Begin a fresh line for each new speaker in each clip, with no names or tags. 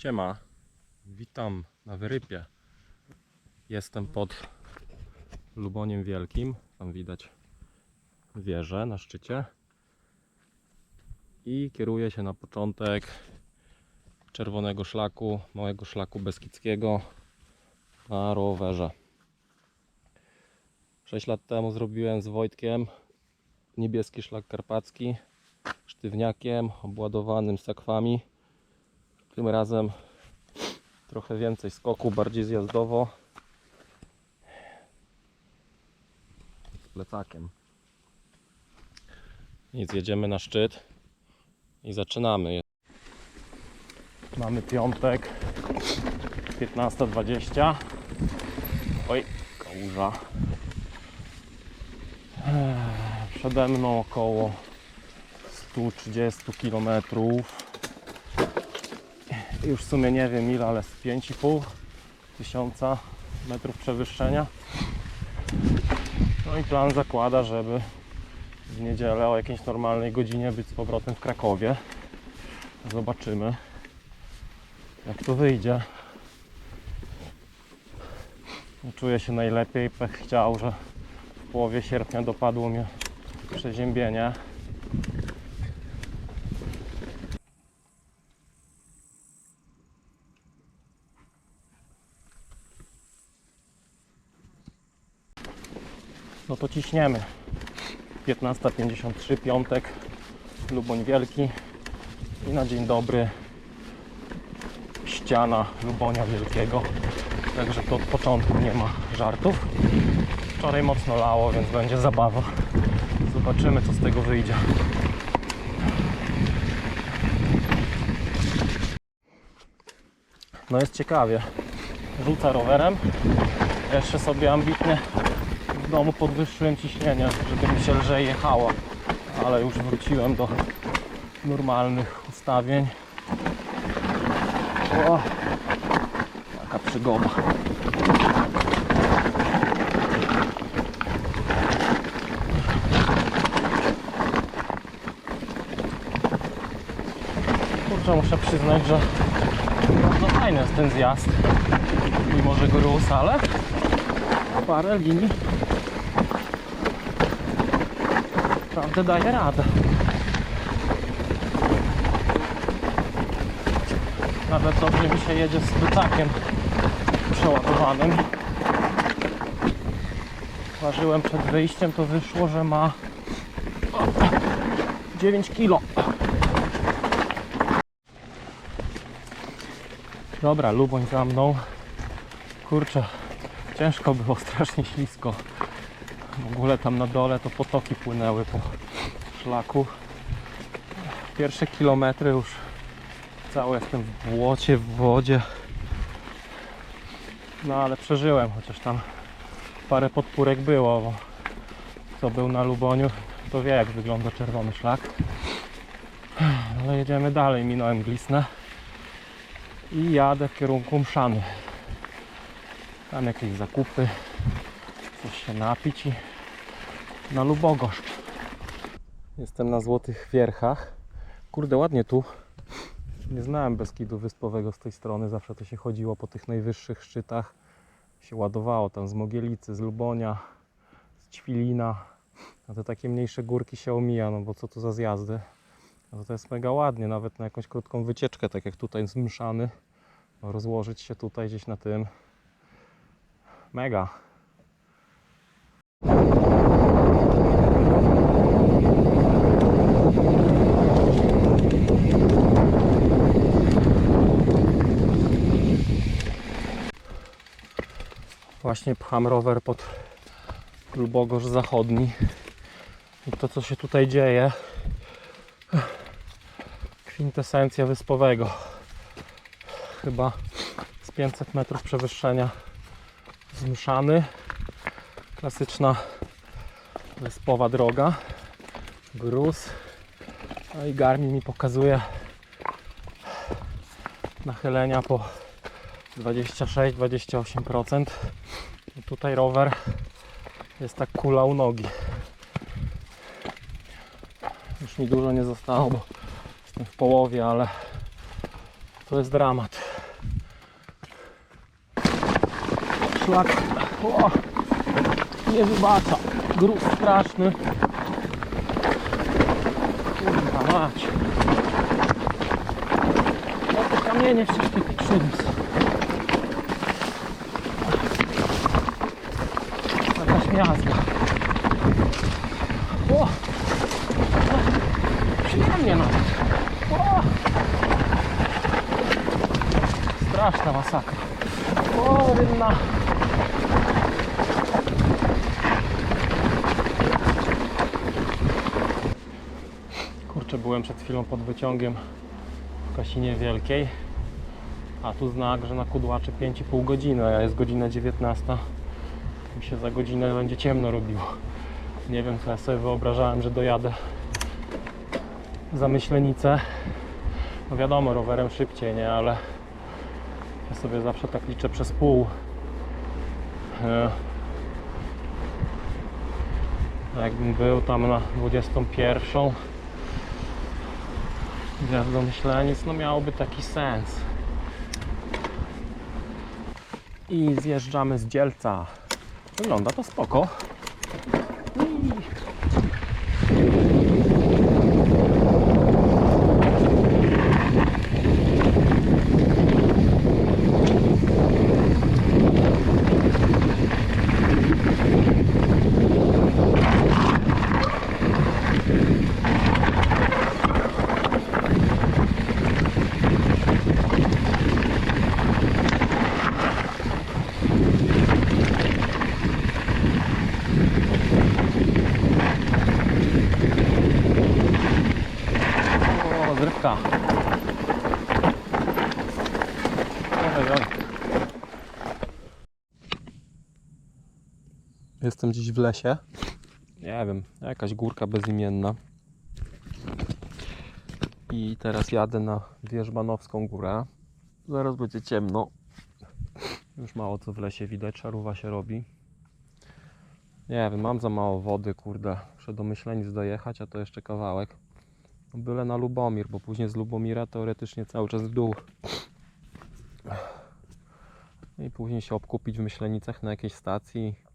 Siema, witam na wyrypie. Jestem pod Luboniem Wielkim. Tam widać wieżę na szczycie. I kieruję się na początek czerwonego szlaku, małego szlaku beskidzkiego na rowerze. 6 lat temu zrobiłem z Wojtkiem niebieski szlak karpacki sztywniakiem obładowanym sakwami. Tym razem trochę więcej skoku, bardziej zjazdowo. Z plecakiem. Nic, jedziemy na szczyt i zaczynamy. Mamy piątek, 15.20. Oj, kałuża. Przede mną około 130 km. Już w sumie nie wiem ile, ale z 5,5 tysiąca metrów przewyższenia. No i plan zakłada, żeby w niedzielę o jakiejś normalnej godzinie być z powrotem w Krakowie. Zobaczymy jak to wyjdzie. Czuję się najlepiej. Pech chciał, że w połowie sierpnia dopadło mnie przeziębienie. No to ciśniemy. 15.53 piątek, Luboń Wielki i na dzień dobry ściana Lubonia Wielkiego. Także to od początku nie ma żartów. Wczoraj mocno lało, więc będzie zabawa. Zobaczymy co z tego wyjdzie. No jest ciekawie. Rzuca rowerem. Jeszcze sobie ambitnie w podwyższyłem ciśnienie, żeby mi się lżej jechało. Ale już wróciłem do normalnych ustawień. O, jaka przygoda. Kurczę, muszę przyznać, że bardzo fajny jest ten zjazd. Mimo, że gruz, ale parę linii naprawdę daje radę. Nawet dobrze mi się jedzie z wytakiem przeładowanym. Ważyłem przed wyjściem, to wyszło, że ma o, 9 kg. Dobra, Luboń za mną. Kurczę, ciężko było, strasznie ślisko. W ogóle tam na dole to potoki płynęły po szlaku. Pierwsze kilometry już cały jestem w błocie, w wodzie. No ale przeżyłem, chociaż tam parę podpórek było, bo kto był na Luboniu, to wie jak wygląda czerwony szlak. Ale jedziemy dalej, minąłem Glisnę i jadę w kierunku Mszany. Tam jakieś zakupy, coś się napić i na Lubogoszcz. Jestem na Złotych Wierchach. Kurde, ładnie tu. Nie znałem Beskidu Wyspowego z tej strony. Zawsze to się chodziło po tych najwyższych szczytach. Się ładowało tam z Mogielicy, z Lubonia, z Ćwilina. A te takie mniejsze górki się omija, no bo co to za zjazdy. A to, jest mega ładnie, nawet na jakąś krótką wycieczkę, tak jak tutaj z Mszany. Rozłożyć się tutaj gdzieś na tym. Mega. Właśnie pcham rower pod Lubogorz Zachodni. I to co się tutaj dzieje kwintesencja wyspowego. Chyba z 500 metrów przewyższenia zmszany. Klasyczna wyspowa droga. Gruz. No i Garmin mi pokazuje nachylenia po 26-28%. I tutaj rower jest tak kula u nogi. Już mi dużo nie zostało, bo jestem w połowie, ale to jest dramat. Szlak o, nie wybacza. Gruz straszny. Kurwa mać. No te kamienie wszystkie pikszymy. Miazga. O! Przyjemnie nawet. O! Straszna masakra. O, rynna. Kurczę, byłem przed chwilą pod wyciągiem w Kasinie Wielkiej. A tu znak, że na kudłaczy 5,5 godziny, a jest godzina 19. Mi się za godzinę będzie ciemno robiło. Nie wiem, co ja sobie wyobrażałem, że dojadę za Myślenicę. No wiadomo, rowerem szybciej, nie? Ale ja sobie zawsze tak liczę przez pół. E, Jakbym był tam na 21 Gwiazd Myślenic, no miałoby taki sens. I zjeżdżamy z dzielca. Wygląda to spoko. O, zrywka. Oj, oj. Jestem dziś w lesie. Nie wiem, jakaś górka bezimienna. I teraz jadę na Wierzbanowską górę. Zaraz będzie ciemno. Już mało co w lesie widać, szaruwa się robi. Nie wiem, mam za mało wody, kurde. Muszę do Myślenic dojechać, a to jeszcze kawałek. Byle na Lubomir, bo później z Lubomira teoretycznie cały czas w dół. I później się obkupić w Myślenicach na jakiejś stacji.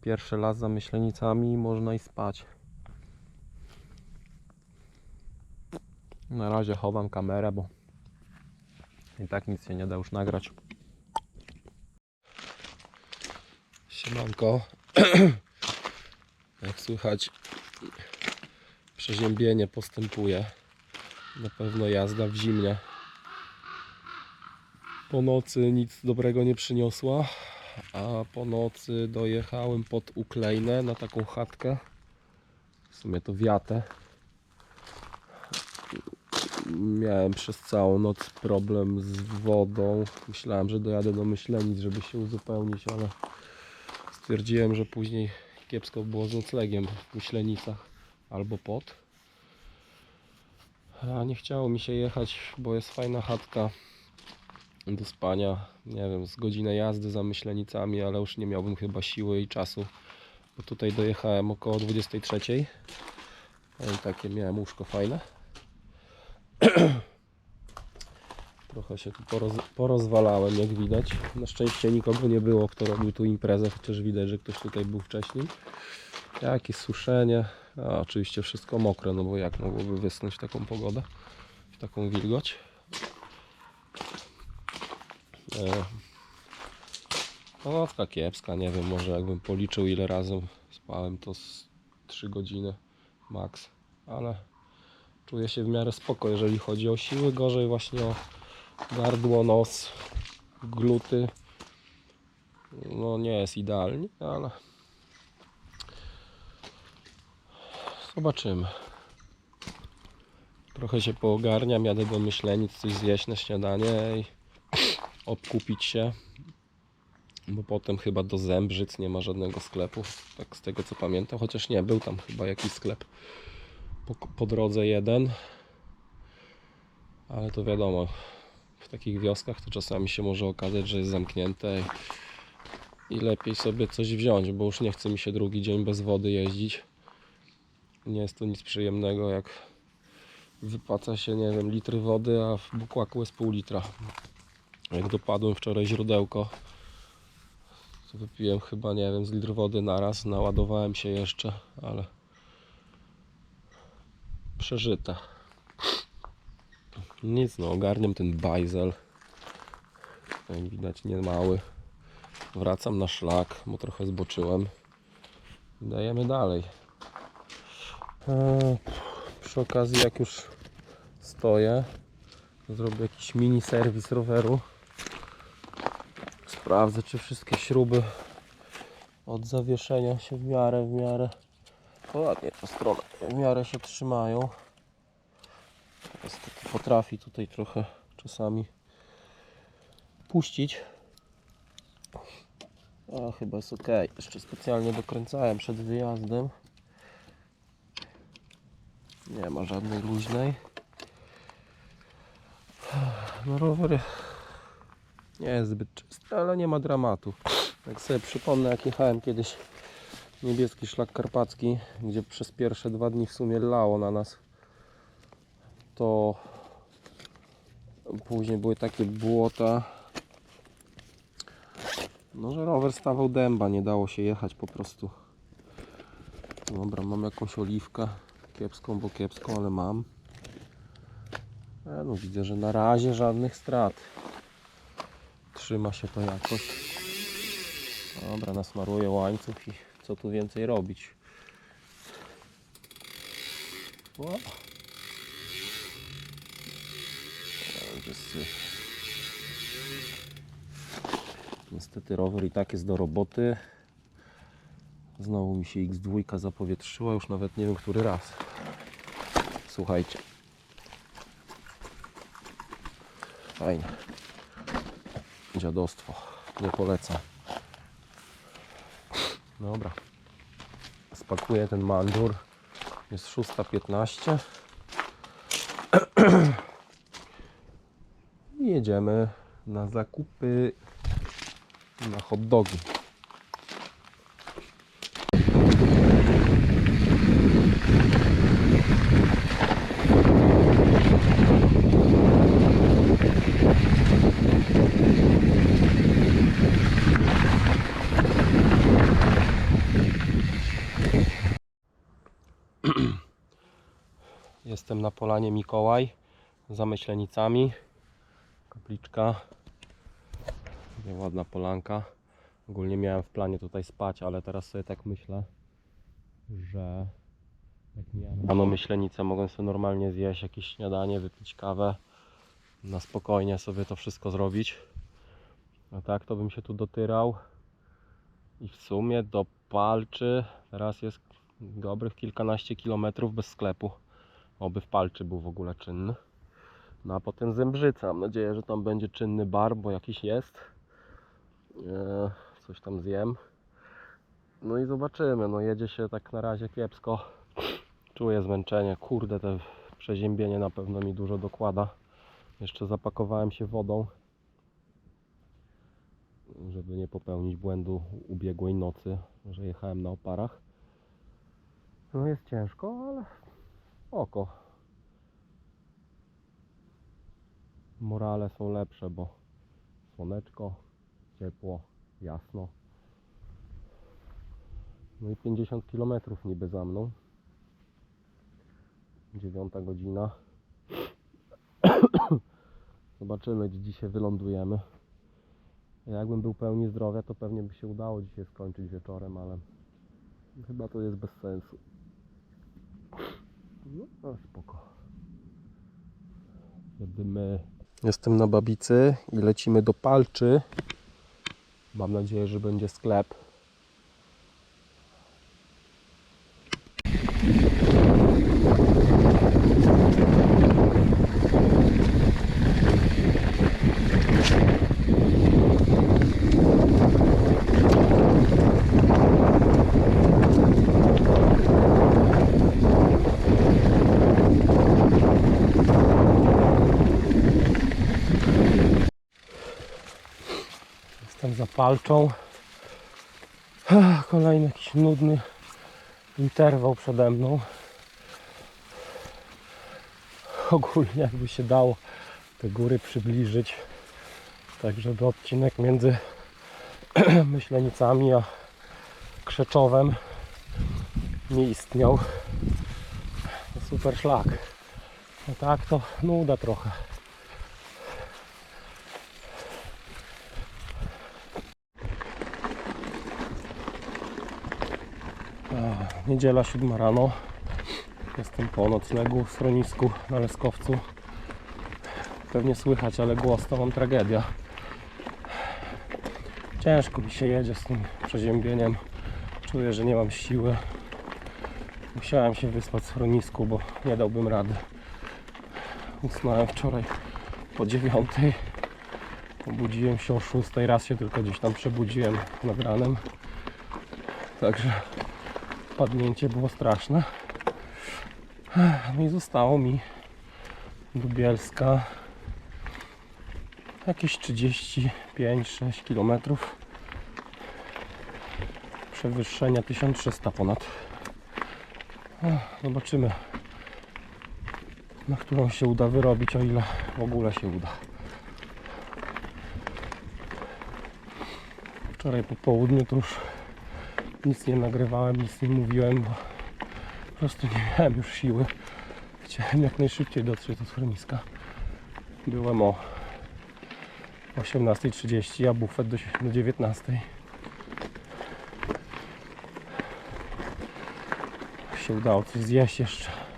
Pierwszy las za Myślenicami można i spać. Na razie chowam kamerę, bo i tak nic się nie da już nagrać. Siemanko. Jak słychać, przeziębienie postępuje. Na pewno jazda w zimnie. Po nocy nic dobrego nie przyniosła, a po nocy dojechałem pod Uklejnę na taką chatkę. W sumie to wiatę. Miałem przez całą noc problem z wodą. Myślałem, że dojadę do Myślenic, żeby się uzupełnić, ale stwierdziłem, że później kiepsko było z noclegiem w Myślenicach albo pod. A nie chciało mi się jechać, bo jest fajna chatka do spania. Nie wiem, z godzinę jazdy za Myślenicami, ale już nie miałbym chyba siły i czasu. Bo tutaj dojechałem około 23. I takie miałem łóżko fajne. Trochę się tu poroz, porozwalałem, jak widać. Na szczęście nikogo nie było, kto robił tu imprezę, chociaż widać, że ktoś tutaj był wcześniej. Jakieś suszenie. A oczywiście wszystko mokre, no bo jak mogłoby wysnąć taką pogodę, taką wilgoć. E, no nocka kiepska, nie wiem, może jakbym policzył ile razy spałem, to z 3 godziny max, ale czuję się w miarę spoko, jeżeli chodzi o siły, gorzej właśnie o gardło, nos, gluty. No nie jest idealnie, ale zobaczymy. Trochę się poogarniam, jadę do Myślenic, coś zjeść na śniadanie i obkupić się. Bo potem chyba do Zembrzyc nie ma żadnego sklepu, tak z tego co pamiętam, chociaż nie, był tam chyba jakiś sklep po, po drodze jeden. Ale to wiadomo, w takich wioskach to czasami się może okazać, że jest zamknięte i, lepiej sobie coś wziąć, bo już nie chce mi się drugi dzień bez wody jeździć. Nie jest to nic przyjemnego, jak wypłaca się, nie wiem, litry wody, a w bukłaku jest pół litra. Jak dopadłem wczoraj źródełko,
To wypiłem chyba, nie wiem, z litr wody naraz. Naładowałem się jeszcze, ale przeżyte. Nic, no ogarniam ten bajzel. Jak widać, nie mały. Wracam na szlak, bo trochę zboczyłem. Dajemy dalej. Przy okazji, jak już stoję, zrobię jakiś mini serwis roweru. Sprawdzę, czy wszystkie śruby od zawieszenia się w miarę, w miarę ładnie ta strona, w miarę się trzymają. Niestety potrafi tutaj trochę czasami puścić. Chyba jest ok. Jeszcze specjalnie dokręcałem przed wyjazdem. Nie ma żadnej luźnej. No rower nie jest zbyt czysty, ale nie ma dramatu. Jak sobie przypomnę, jak jechałem kiedyś niebieski szlak karpacki, gdzie przez pierwsze dwa dni w sumie lało na nas, to później były takie błota, no że rower stawał dęba, nie dało się jechać po prostu. Dobra, mam jakąś oliwkę, kiepską, bo kiepską, ale mam. E, no widzę, że na razie żadnych strat. Trzyma się to jakoś. Dobra, nasmaruję łańcuch i co tu więcej robić. O. Niestety rower i tak jest do roboty. Znowu mi się X2 zapowietrzyła, już nawet nie wiem który raz. Słuchajcie. Fajnie. Dziadostwo. Nie polecam. Dobra. Spakuję ten mandur. Jest 6.15. I jedziemy na zakupy na hot dogi. Jestem na polanie Mikołaj za Myślenicami. Kapliczka. Ładna polanka. Ogólnie miałem w planie tutaj spać, ale teraz sobie tak myślę, że jak miałem rano myślenicę, mogłem sobie normalnie zjeść jakieś śniadanie, wypić kawę. Na spokojnie sobie to wszystko zrobić. A tak to bym się tu dotyrał. I w sumie do Palczy teraz jest dobrych kilkanaście kilometrów bez sklepu. Oby w Palczy był w ogóle czynny. No a potem Zembrzyca. Mam nadzieję, że tam będzie czynny bar, bo jakiś jest. Eee, coś tam zjem. No i zobaczymy. No jedzie się tak na razie kiepsko. Czuję zmęczenie. Kurde, te przeziębienie na pewno mi dużo dokłada. Jeszcze zapakowałem się wodą, żeby nie popełnić błędu ubiegłej nocy, że jechałem na oparach. No jest ciężko, ale oko. Morale są lepsze, bo słoneczko, ciepło, jasno. No i 50 km niby za mną. Dziewiąta godzina. Zobaczymy, gdzie dzisiaj wylądujemy. Jakbym był pełni zdrowia, to pewnie by się udało dzisiaj skończyć wieczorem, ale chyba to jest bez sensu. No, spoko. Jedymy. Jestem na Babicy i lecimy do Palczy. Mam nadzieję, że będzie sklep. Jestem za Palczą. Ach, Kolejny jakiś nudny interwał przede mną. Ogólnie jakby się dało te góry przybliżyć, tak żeby odcinek między myślenicami, a krzeczowem nie istniał. Super szlak. No tak to nuda trochę. Niedziela 7 rano. Jestem po noclegu w schronisku na Leskowcu. Pewnie słychać, ale głos to mam tragedia. Ciężko mi się jedzie z tym przeziębieniem. Czuję, że nie mam siły. Musiałem się wyspać w schronisku, bo nie dałbym rady. Usnąłem wczoraj po dziewiątej. Obudziłem się o szóstej. Raz się tylko gdzieś tam przebudziłem nad ranem. Także padnięcie było straszne. No i zostało mi do Bielska jakieś 35-6 km. Przewyższenia 1300 ponad. Zobaczymy, na którą się uda wyrobić, o ile w ogóle się uda. Wczoraj po południu to już nic nie nagrywałem, nic nie mówiłem, bo po prostu nie miałem już siły. Chciałem jak najszybciej dotrzeć do schroniska. Byłem o 18.30, a bufet do, do 19.00. Się udało coś zjeść jeszcze.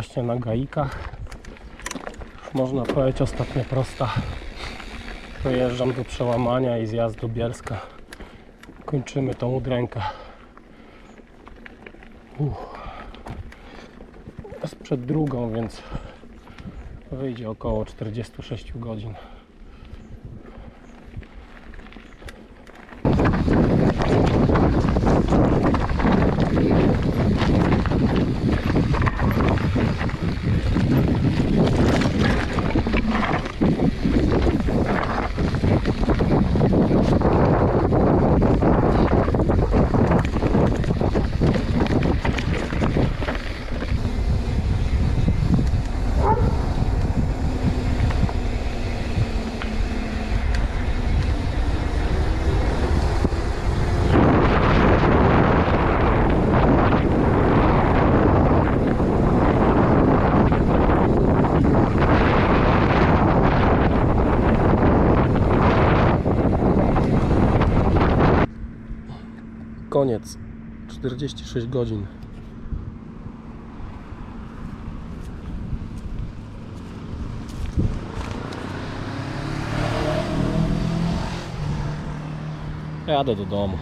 Właśnie na Gaikach. Można powiedzieć ostatnia prosta. Dojeżdżam do przełamania i zjazd do Bielska. Kończymy tą udrękę. Uff. Jest przed drugą, więc wyjdzie około 46 godzin. Koniec. 46 godzin. Jadę do domu.